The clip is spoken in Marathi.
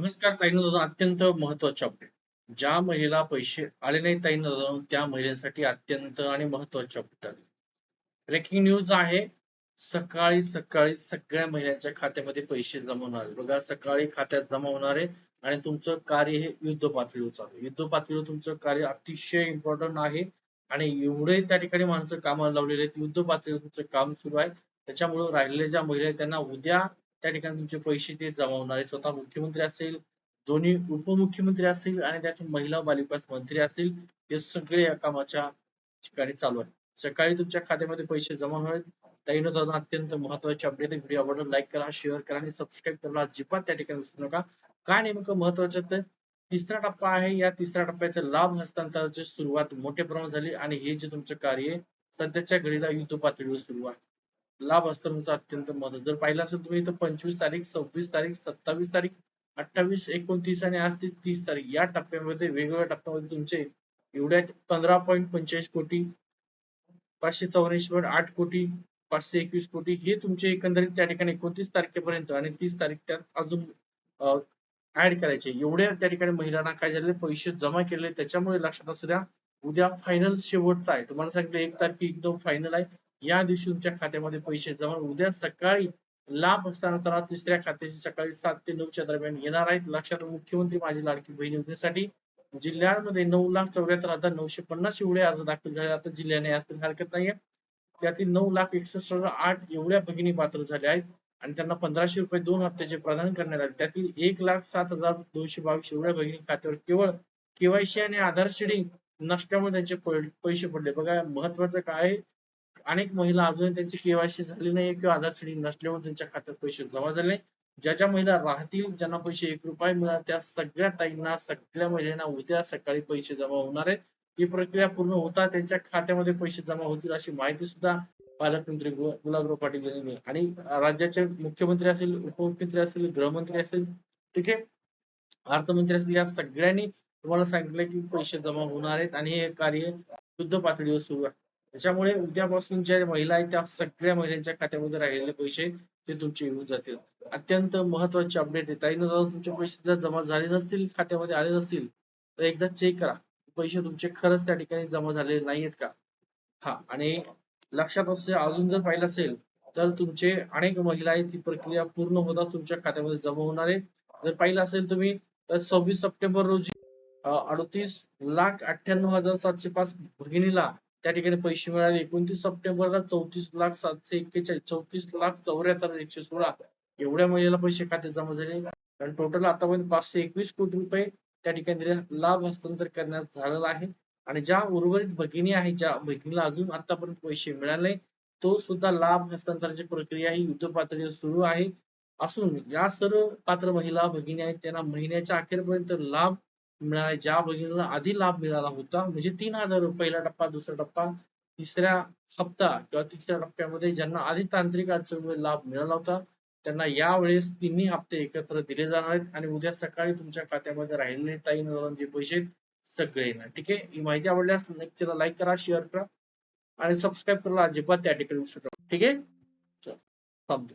नमस्कार ताईंनो दादा अत्यंत महत्त्वाचे अपडेट ज्या महिलेला पैसे आले नाही ताईंनो दादा त्या महिलेसाठी अत्यंत आणि महत्त्वाचे अपडेट आले. ब्रेकिंग न्यूज आहे सकाळी सकाळी सगळ्या महिलांच्या खात्यामध्ये पैसे जमा होणार बघा सकाळी खात्यात जमा होणार आहे आणि तुमचं कार्य हे युद्ध पातळीवर चालू युद्ध पातळीवर तुमचं कार्य अतिशय इम्पॉर्टंट आहे आणि एवढे त्या ठिकाणी माणसं कामाला लावलेले आहेत. युद्ध पातळीवर तुमचं काम सुरू आहे. त्याच्यामुळे राहिलेल्या ज्या महिला आहेत त्यांना उद्या त्या ठिकाणी तुमचे पैसे ते जमा स्वतः मुख्यमंत्री असेल दोन्ही उपमुख्यमंत्री असतील आणि त्यातून महिला बालविकास मंत्री असतील हे सगळे या कामाच्या ठिकाणी चालू आहे सकाळी तुमच्या खात्यामध्ये पैसे जमा व्हावेत आहेत दादा अत्यंत महत्वाची अपडेट व्हिडिओ आवडला लाईक करा शेअर करा आणि सबस्क्राईब करायला अजिबात त्या ठिकाणी विसरू नका. काय नेमकं महत्वाचं तर तिसरा टप्पा आहे. या तिसऱ्या टप्प्याचा लाभ हस्तांतरणाची सुरुवात मोठ्या प्रमाणात झाली आणि हे जे तुमचं कार्य आहे सध्याच्या घडीला युद्ध पातळीवर सुरू आहे. लाभ हस्तांतरणाचा अत्यंत मदत. जर पाहिलं असेल तुम्ही इथं पंचवीस तारीख सव्वीस तारीख सत्तावीस तारीख अठ्ठावीस एकोणतीस आणि आज ते तीस तारीख. या टप्प्यामध्ये वेगवेगळ्या टप्प्यामध्ये तुमचे एवढ्या पंधरा पॉईंट पंचेचाळीस कोटी पाचशे चौऱ्याऐंशी पॉईंट आठ कोटी पाचशे एकवीस कोटी हे तुमचे एकंदरीत त्या ठिकाणी एकोणतीस तारखेपर्यंत आणि तीस तारीख त्यात अजून ऍड करायचे. एवढ्या त्या ठिकाणी महिलांना काय झाले पैसे जमा केले त्याच्यामुळे लक्षात असू द्या उद्या फायनल शेवटचा आहे. तुम्हाला सांगितलं एक तारखे एकदम फायनल आहे. या दिवशी तुमच्या खात्यामध्ये पैसे जमा उद्या सकाळी लाभ हस्तांतरणात तिसऱ्या खात्याची सकाळी सात ते नऊच्या दरम्यान येणार आहेत. लक्षात मुख्यमंत्री माझी लाडकी बहीण योजनेसाठी जिल्ह्यांमध्ये नऊ लाख चौऱ्याहत्तर हजार नऊशे पन्नास एवढे अर्ज दाखल झाले. आता जिल्ह्याने असतील हरकत नाहीये. त्यातील नऊ लाख एकसष्ट हजार आठ एवढ्या भगिनी पात्र झाल्या आहेत आणि त्यांना पंधराशे रुपये दोन हप्त्याचे प्रदान करण्यात आले. त्यातील एक लाख सात हजार दोनशे बावीस एवढ्या भगिनी खात्यावर केवळ केवायसी आणि आधार शेडिंग नसल्यामुळे त्यांचे पैसे पडले. बघा महत्वाचं काय आहे? अनेक महिला अजूनही त्यांची केवायसी झाली नाही किंवा आधार शेडिंग नसल्यामुळे त्यांच्या खात्यात पैसे जमा झाले नाही ज्या ज्या महिला राहतील ज्यांना पैसे एक रुपये मिळाल त्या सगळ्या ताईंना सगळ्या महिलांना उद्या सकाळी पैसे जमा होणार आहेत. ही प्रक्रिया पूर्ण होता त्यांच्या खात्यामध्ये पैसे जमा होतील अशी माहिती सुद्धा पालकमंत्री गुलाबराव पाटील यांनी दिली. आणि राज्याचे मुख्यमंत्री असतील उपमुख्यमंत्री असतील गृहमंत्री असतील ठीक आहे? अर्थमंत्री असतील या सगळ्यांनी तुम्हाला सांगितलं की पैसे जमा होणार आहेत आणि हे कार्य युद्ध पातळीवर सुरू आहे. त्याच्यामुळे उद्यापासून ज्या महिला आहेत त्या सगळ्या महिलांच्या खात्यामध्ये राहिलेले पैसे ते तुमचे येऊन जातील. अत्यंत महत्त्वाचे अपडेट आहे. ताईनं तुमचे पैसे जर जमा झाले नसतील खात्यामध्ये आले नसतील तर एकदा चेक करा. पैसे तुमचे खरंच त्या ठिकाणी जमा झालेले नाहीयेत का? हा आणि लक्षात असू अजून जर पाहिलं असेल तर तुमचे अनेक महिला आहेत ती प्रक्रिया पूर्ण होता तुमच्या खात्यामध्ये जमा होणार आहे. जर पाहिलं असेल तुम्ही तर सव्वीस सप्टेंबर रोजी अडतीस लाख अठ्ठ्याण्णव हजार सातशे पाच भगिनीला त्या ठिकाणी पैसे मिळाले. एकोणतीस सप्टेंबरला चौतीस लाख सातशे एक्केचाळीस चौतीस लाख चौऱ्याहत्तर एकशे सोळा. एवढ्या महिलेला पैसे खात्यात जमा झाले. आणि टोटल आतापर्यंत पाचशे एकवीस कोटी रुपये त्या ठिकाणी लाभ हस्तांतर करण्यात झालेला आहे. आणि ज्या उर्वरित भगिनी आहेत ज्या भगिनीला अजून आतापर्यंत पैसे मिळाले तो सुद्धा लाभ हस्तांतराची प्रक्रिया ही युद्ध पातळीवर सुरू आहे. असून या सर्व पात्र महिला भगिनी आहेत त्यांना महिन्याच्या अखेरपर्यंत लाभ मिळाला ज्या भगिनीला आधी लाभ मिळाला होता म्हणजे तीन हजार पहिला टप्पा दुसरा टप्पा तिसऱ्या हप्ता किंवा तिसऱ्या टप्प्यामध्ये ज्यांना आधी तांत्रिक अडचणीमुळे लाभ मिळाला होता त्यांना यावेळेस तिन्ही हप्ते एकत्र दिले जाणार आहेत आणि उद्या सकाळी तुमच्या खात्यामध्ये राहिलेले ताई जे म्हणजे पैसे सगळे येणार ठीक आहे? ही माहिती आवडल्यास लेक्चरला लाईक करा शेअर करा आणि सबस्क्राईब करायला अजिबात त्या ठिकाणी विसरू ठीक आहे? थांबतो.